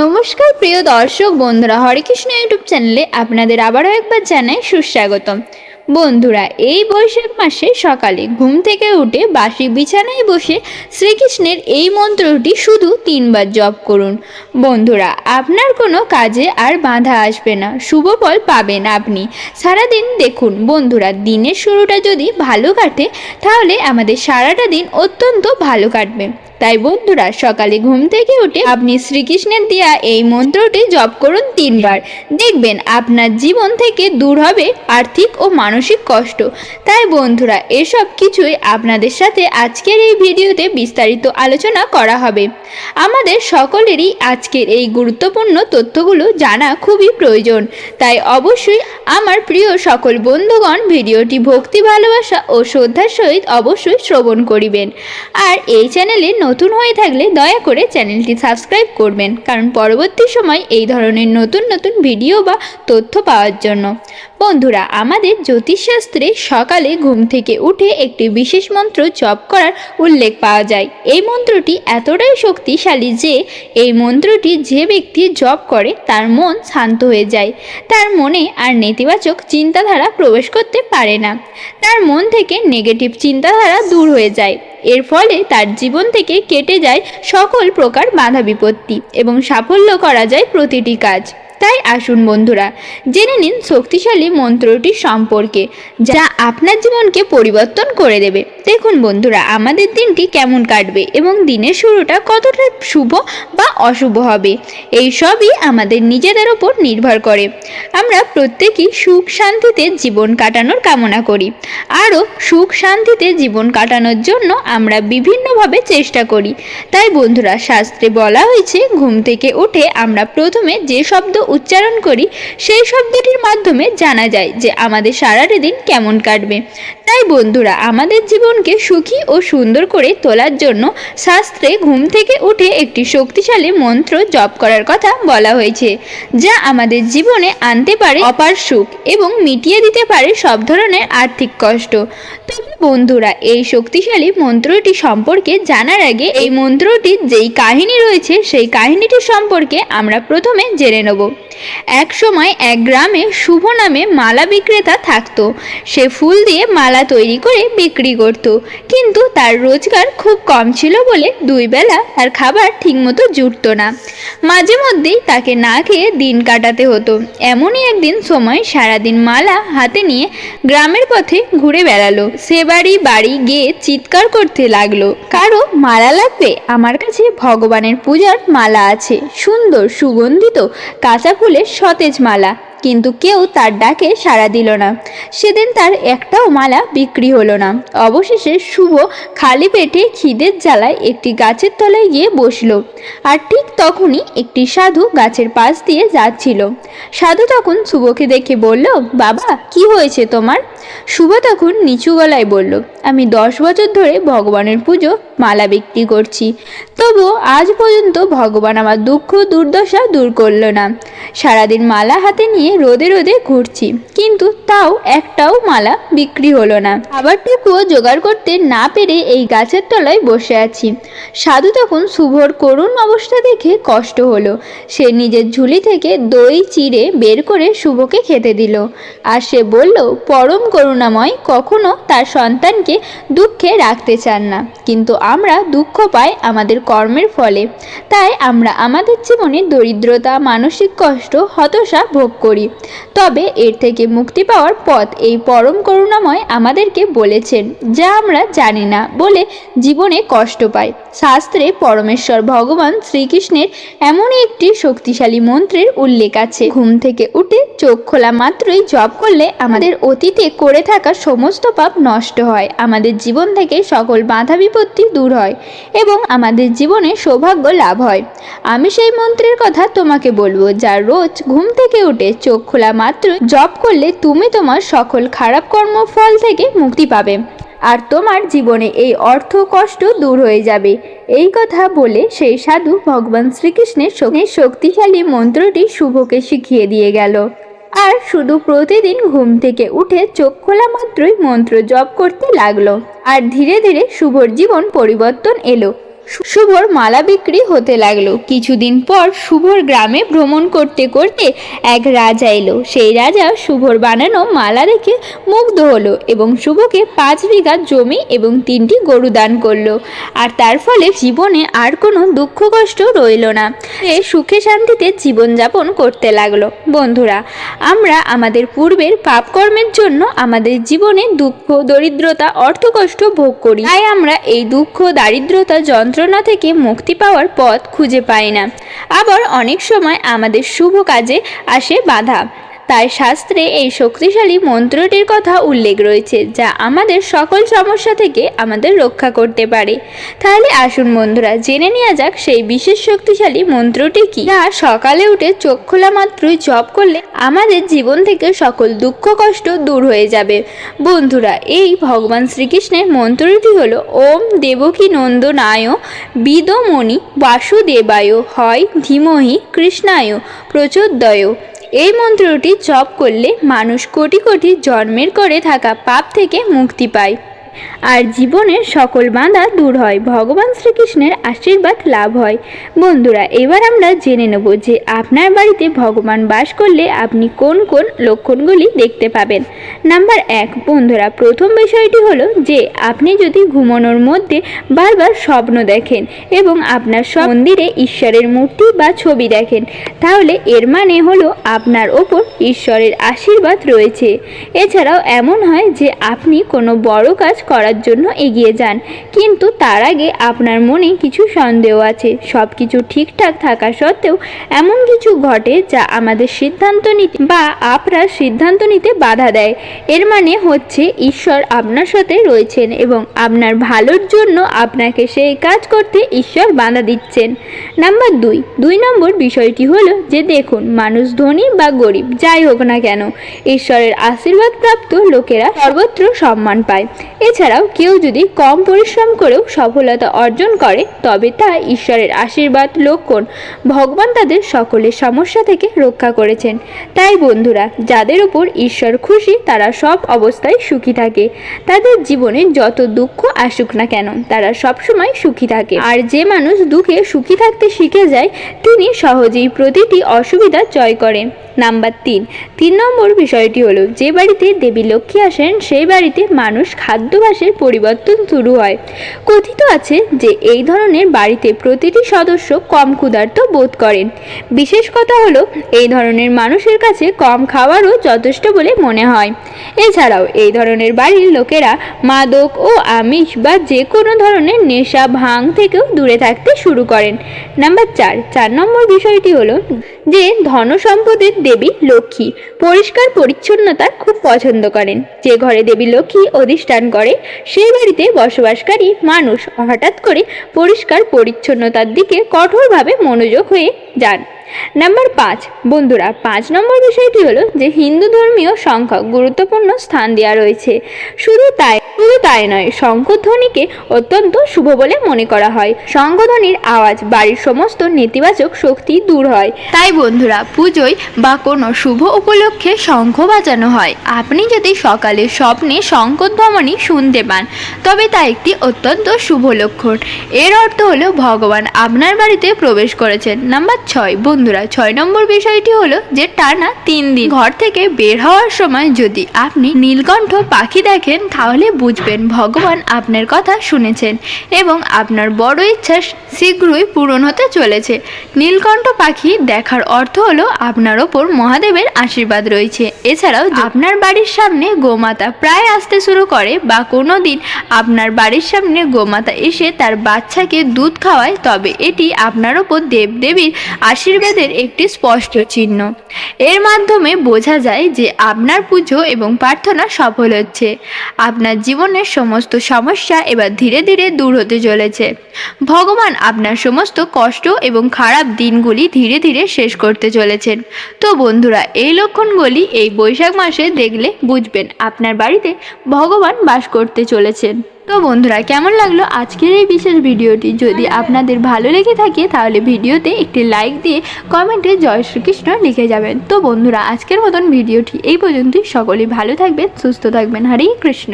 নমস্কার প্রিয় দর্শক বন্ধুরা হরেকৃষ্ণ ইউটিউব চ্যানেলে আপনাদের আবারও একবার জানাই সুস্বাগতম। বন্ধুরা, এই বৈশাখ মাসে সকালে ঘুম থেকে উঠে বাসি বিছানায় বসে শ্রীকৃষ্ণের এই মন্ত্রটি শুধু তিনবার জপ করুন। বন্ধুরা, আপনার কোনো কাজে আর বাধা আসবে না, শুভ ফল পাবেন আপনি। সারাদিন দেখুন, বন্ধুরা, দিনের শুরুটা যদি ভালো কাটে, তাহলে আমাদের সারাটা দিন অত্যন্ত ভালো কাটবে। তাই বন্ধুরা সকালে ঘুম থেকে উঠে আপনি শ্রীকৃষ্ণের দেয়া এই মন্ত্রটি জপ করুন তিনবার। দেখবেন আপনার জীবন থেকে দূর হবে আর্থিক ও মানসিক কষ্ট। তাই বন্ধুরা, এসব কিছুই আপনাদের সাথে আজকের এই ভিডিওতে বিস্তারিত আলোচনা করা হবে। আমাদের সকলেরই আজকের এই গুরুত্বপূর্ণ তথ্যগুলো জানা খুবই প্রয়োজন। তাই অবশ্যই আমার প্রিয় সকল বন্ধুগণ ভিডিওটি ভক্তি, ভালোবাসা ও শ্রদ্ধার সহিত অবশ্যই শ্রবণ করিবেন। আর এই চ্যানেলে নতুন হয়ে থাকলে দয়া করে চ্যানেলটি সাবস্ক্রাইব করবেন, কারণ পরবর্তী সময় এই ধরনের নতুন নতুন ভিডিও বা তথ্য পাওয়ার জন্য। বন্ধুরা, আমাদের জ্যোতিষশাস্ত্রে সকালে ঘুম থেকে উঠে একটি বিশেষ মন্ত্র জপ করার উল্লেখ পাওয়া যায়। এই মন্ত্রটি এতটাই শক্তিশালী যে, এই মন্ত্রটি যে ব্যক্তি জপ করে, তার মন শান্ত হয়ে যায়। তার মনে আর নেতিবাচক চিন্তাধারা প্রবেশ করতে পারে না। তার মন থেকে নেগেটিভ চিন্তাধারা দূর হয়ে যায়। এর ফলে তার জীবন থেকে কেটে যায় সকল প্রকার বাধা বিপত্তি এবং সাফল্য করা যায় প্রতিটি কাজ। তাই আসুন বন্ধুরা, জেনে নিন শক্তিশালী মন্ত্রটি সম্পর্কে, যা আপনার জীবনকে পরিবর্তন করে দেবে। দেখুন বন্ধুরা, আমাদের দিনটি কেমন কাটবে এবং দিনের শুরুটা কতটা শুভ বা অশুভ হবে, এই সবই আমাদের নিজেদের ওপর নির্ভর করে। আমরা প্রত্যেকেই সুখ শান্তিতে জীবন কাটানোর কামনা করি। আরও সুখ শান্তিতে জীবন কাটানোর জন্য আমরা বিভিন্নভাবে চেষ্টা করি। তাই বন্ধুরা, শাস্ত্রে বলা হয়েছে, ঘুম থেকে উঠে আমরা প্রথমে যে শব্দ উচ্চারণ করি, সেই শব্দটির মাধ্যমে জানা যায় যে আমাদের সারাটা দিন কেমন কাটবে। তাই বন্ধুরা, আমাদের জীবনকে সুখী ও সুন্দর করে তোলার জন্য শাস্ত্রে ঘুম থেকে উঠে একটি শক্তিশালী মন্ত্র জপ করার কথা বলা হয়েছে, যা আমাদের জীবনে আনতে পারে অপার সুখ এবং মিটিয়ে দিতে পারে সব ধরনের আর্থিক কষ্ট। তবে বন্ধুরা, এই শক্তিশালী মন্ত্রটি সম্পর্কে জানার আগে এই মন্ত্রটির যেই কাহিনী রয়েছে, সেই কাহিনীটি সম্পর্কে আমরা প্রথমে জেনে নেব। এক সময় এক গ্রামে শুভ নামে মালা বিক্রেতা থাকতো। সে ফুল দিয়ে মালা তৈরি করে বিক্রি করত। কিন্তু তার রোজগার খুব কম ছিল বলে দুই বেলা তার খাবার ঠিকমতো জুটতো না। মাঝে মধ্যেই তাকে না খেয়ে দিন কাটাতে হতো। এমনই একদিন সময় সারাদিন মালা হাতে নিয়ে গ্রামের পথে ঘুরে বেড়ালো। সে বাড়ি বাড়ি গিয়ে চিৎকার করতে লাগল, কারও মালা লাগবে? আমার কাছে ভগবানের পূজার মালা আছে। সুন্দর, সুগন্ধিত, কাঁচা ফুলের সতেজ মালা। কিন্তু কেউ তার ডাকে সাড়া দিল না। সেদিন তার একটাও মালা বিক্রি হলো না। অবশেষে শুভ খালি পেটে খিদের জ্বালায় একটি গাছের তলায় গিয়ে বসল। আর ঠিক তখনই একটি সাধু গাছের পাশ দিয়ে যাচ্ছিল। সাধু তখন শুভকে দেখে বলল, বাবা, কি হয়েছে তোমার? শুভ তখন নিচু গলায় বলল, আমি দশ বছর ধরে ভগবানের পুজো মালা বিক্রি করছি। তবু আজ পর্যন্ত ভগবান আমার দুঃখ দুর্দশা দূর করল না। সারাদিন মালা হাতে নিয়ে রোদে রোদে ঘুরছি, কিন্তু তাও একটাও মালা বিক্রি হলো না। খাবারটুকুও জোগাড় করতে না পেরে এই গাছের তলায় বসে আছি। সাধু তখন শুভর করুণ অবস্থা দেখে কষ্ট হলো। সে নিজের ঝুলি থেকে দই চিড়ে বের করে শুভকে খেতে দিল। আর সে বলল, পরম করুণাময়, কখনো তার সন্তানকে দুঃখে রাখতে চান না। কিন্তু আমরা দুঃখ পাই আমাদের কর্মের ফলে। তাই আমরা আমাদের জীবনে দরিদ্রতা, মানসিক কষ্ট, হতাশা ভোগ করি। তবে এর থেকে মুক্তি পাওয়ার পথ এই পরম করুণাময় আমাদেরকে বলেছেন, যা আমরা জানি না বলে জীবনে কষ্ট পাই। শাস্ত্রে পরমেশ্বর ভগবান শ্রীকৃষ্ণের এমনই একটি শক্তিশালী মন্ত্রের উল্লেখ আছে। ঘুম থেকে উঠে চোখ খোলা মাত্রই জপ করলে আমাদের অতীতে করে থাকা সমস্ত পাপ নষ্ট হয়, আমাদের জীবন থেকে সকল বাধা বিপত্তি দূর হয় এবং আমাদের জীবনে সৌভাগ্য লাভ হয়। আমি সেই মন্ত্রের কথা তোমাকে বলব, যা রোজ ঘুম থেকে উঠে চোখ খোলা মাত্র, জপ করলে তুমি তোমার সকল খারাপ কর্মফল থেকে মুক্তি পাবে। আর তোমার জীবনে এই অর্থ কষ্ট দূর হয়ে যাবে। এই কথা বলে সেই সাধু ভগবান শ্রীকৃষ্ণের শক- শক্তিশালী মন্ত্রটি শুভকে শিখিয়ে দিয়ে গেল। আর শুধু প্রতিদিন ঘুম থেকে উঠে চোখ খোলা মাত্রই মন্ত্র জপ করতে লাগল। আর ধীরে ধীরে শুভর জীবন পরিবর্তন এলো। শুভর মালা বিক্রি হতে লাগল। কিছুদিন পর শুভর গ্রামে ভ্রমণ করতে করতে এক রাজা এলো। সেই রাজা শুভর বানানো মালা দেখে মুগ্ধ হলো এবং শুভকে পাঁচ বিঘা জমি এবং তিনটি গরু দান করল। আর তার ফলে জীবনে আর কোনো দুঃখ কষ্ট রইল না। সে সুখে শান্তিতে জীবনযাপন করতে লাগল। বন্ধুরা, আমরা আমাদের পূর্বের পাপকর্মের জন্য আমাদের জীবনে দুঃখ, দরিদ্রতা, অর্থকষ্ট ভোগ করি। তাই আমরা এই দুঃখ, দারিদ্রতা যন্ত্রণা থেকে মুক্তি পাওয়ার পথ খুঁজে পাই না। আবার অনেক সময় আমাদের শুভ কাজে আসে বাধা। তাই শাস্ত্রে এই শক্তিশালী মন্ত্রটির কথা উল্লেখ রয়েছে, যা আমাদের সকল সমস্যা থেকে আমাদের রক্ষা করতে পারে। তাহলে আসুন বন্ধুরা, জেনে নেওয়া যাক সেই বিশেষ শক্তিশালী মন্ত্রটি কি। যা সকালে উঠে চোখ খোলা মাত্রই জপ করলে আমাদের জীবন থেকে সকল দুঃখ, কষ্ট দূর হয়ে যাবে। বন্ধুরা, এই ভগবান শ্রীকৃষ্ণের মন্ত্রটি হলো ওম দেবকী নন্দনায় বিদমণি বাসুদেবায়, হয় ধীমহি কৃষ্ণায় প্রচোদয়। এই মন্ত্রটি জপ করলে মানুষ কোটি কোটি জন্মের করে থাকা পাপ থেকে মুক্তি পায়। আর জীবনের সকল বাঁধা দূর হয়, ভগবান শ্রীকৃষ্ণের আশীর্বাদ লাভ হয়। বন্ধুরা, এবার আমরা জেনে নেব যে আপনার বাড়িতে ভগবান বাস করলে আপনি কোন কোন লক্ষণগুলি দেখতে পাবেন। নাম্বার এক, বন্ধুরা, প্রথম বিষয়টি হলো যে আপনি যদি ঘুমানোর মধ্যে বারবার স্বপ্ন দেখেন এবং আপনার মন্দিরে ঈশ্বরের মূর্তি বা ছবি দেখেন, তাহলে এর মানে হলো আপনার ওপর ঈশ্বরের আশীর্বাদ রয়েছে। এছাড়াও এমন হয় যে আপনি কোনো বড় কাজ করার জন্য এগিয়ে যান। কিন্তু তার আগে আপনার মনে কিছু সন্দেহ আছে। সব কিছু ঠিকঠাক থাকা সত্ত্বেও এমন কিছু ঘটে যা আমাদের সিদ্ধান্ত নিতে বা আপনার সিদ্ধান্ত নিতে বাধা দেয়। এর মানে হচ্ছে ঈশ্বর আপনার সাথে রয়েছেন এবং আপনার ভালোর জন্য আপনাকে সেই কাজ করতে ঈশ্বর বাধা দিচ্ছেন। নাম্বার দুই। দুই নম্বর বিষয়টি হলো যে দেখুন, মানুষ ধনী বা গরিব, যাই হোক না কেন, ঈশ্বরের আশীর্বাদ প্রাপ্ত লোকেরা সর্বত্র সম্মান পায়। এছাড়াও কেউ যদি কম পরিশ্রম করেও সফলতা অর্জন করে, তবে তা ঈশ্বরের আশীর্বাদ, লক্ষণ, ভগবান তাদের সকলের সমস্যা থেকে রক্ষা করেছেন। তাই বন্ধুরা, যাদের উপর ঈশ্বর খুশি, তারা সব অবস্থায় সুখী থাকে। তাদের জীবনে যত দুঃখ আসুক না কেন, তারা সবসময় সুখী থাকে। আর যে মানুষ দুঃখে সুখী থাকতে শিখে যায়, তিনি সহজেই প্রতিটি অসুবিধা জয় করেন। নাম্বার তিন তিন নম্বর বিষয়টি হলো, যে বাড়িতে দেবী লক্ষ্মী আসেন, সেই বাড়িতে মানুষ খাদ্যাভাসের পরিবর্তন শুরু হয়। কথিত আছে যে এই ধরনের বাড়িতে প্রতিটি সদস্য কম ক্ষুধার্ত বোধ করেন। বিশেষ কথা হলো, এই ধরনের মানুষের কাছে কম খাওয়ারও যথেষ্ট বলে মনে হয়। এছাড়াও এই ধরনের বাড়ির লোকেরা মাদক ও আমিষ বা যে কোনো ধরনের নেশা ভাং থেকেও দূরে থাকতে শুরু করেন। নাম্বার চার চার নম্বর বিষয়টি হলো যে ধন সম্পদের দেবী লক্ষ্মী পরিষ্কার পরিচ্ছন্নতা খুব পছন্দ করেন। যে ঘরে দেবী লক্ষ্মী অধিষ্ঠান করে সেই বাড়িতে বসবাসকারী মানুষ হঠাৎ করে পরিষ্কার পরিচ্ছন্নতার দিকে কঠোরভাবে মনোযোগ হয়ে যান। নাম্বার পাঁচ। বন্ধুরা, পাঁচ নম্বর বিষয়টি হলো যে হিন্দু ধর্মীয় সংখ্যক গুরুত্বপূর্ণ স্থান দেওয়া রয়েছে। শুধু তাই শুধু তাই নয়, শঙ্খধ্বনিকে অত্যন্ত শুভ বলে মনে করা হয়। শঙ্খধ্বনির আওয়াজ বাড়ির সমস্ত নেতিবাচক শক্তি দূর হয়। তাই বন্ধুরা, পুজোয় বা কোনো শুভ উপলক্ষে শঙ্খ বাজানো হয়। আপনি যদি সকালে স্বপ্নে শঙ্খধ্বনি শুনতে পান, তবে তা একটি অত্যন্ত শুভ লক্ষণ। এর অর্থ হলো ভগবান আপনার বাড়িতে প্রবেশ করেছেন। নাম্বার ছয়। বন্ধুরা, ছয় নম্বর বিষয়টি হলো যে টানা তিন দিন ঘর থেকে বের হওয়ার সময় যদি আপনি নীলকণ্ঠ পাখি দেখেন, তাহলে বুঝবেন ভগবান আপনার কথা শুনেছেন এবং আপনার বড় ইচ্ছা শীঘ্রই পূরণ হতে চলেছে। নীলকণ্ঠ পাখি দেখার অর্থ হলো আপনার ওপর মহাদেবের আশীর্বাদ রয়েছে। এছাড়াও আপনার বাড়ির সামনে গোমাতা প্রায় আসতে শুরু করে বা কোনো দিন আপনার বাড়ির সামনে গোমাতা এসে তার বাচ্চাকে দুধ খাওয়ায়, তবে এটি আপনার ওপর দেবদেবীর আশীর্বাদের একটি স্পষ্ট চিহ্ন। এর মাধ্যমে বোঝা যায় যে আপনার পুজো এবং প্রার্থনা সফল হচ্ছে। আপনার জীবনের সমস্ত সমস্যা এবার ধীরে ধীরে দূর হতে চলেছে। ভগবান আপনার সমস্ত কষ্ট এবং খারাপ দিনগুলি ধীরে ধীরে শেষ করতে চলেছেন। তো বন্ধুরা, এই লক্ষণগুলি এই বৈশাখ মাসে দেখলে বুঝবেন আপনার বাড়িতে ভগবান বাস করতে চলেছেন। তো বন্ধুরা, কেমন লাগল আজকের এই বিশেষ ভিডিওটি? যদি আপনাদের ভালো লেগে থাকে, তাহলে ভিডিওতে একটি লাইক দিয়ে কমেন্টে জয় শ্রীকৃষ্ণ লিখে যাবেন। তো বন্ধুরা, আজকের মতন ভিডিওটি এই পর্যন্তই। সকলেই ভালো থাকবেন, সুস্থ থাকবেন। হরে কৃষ্ণ।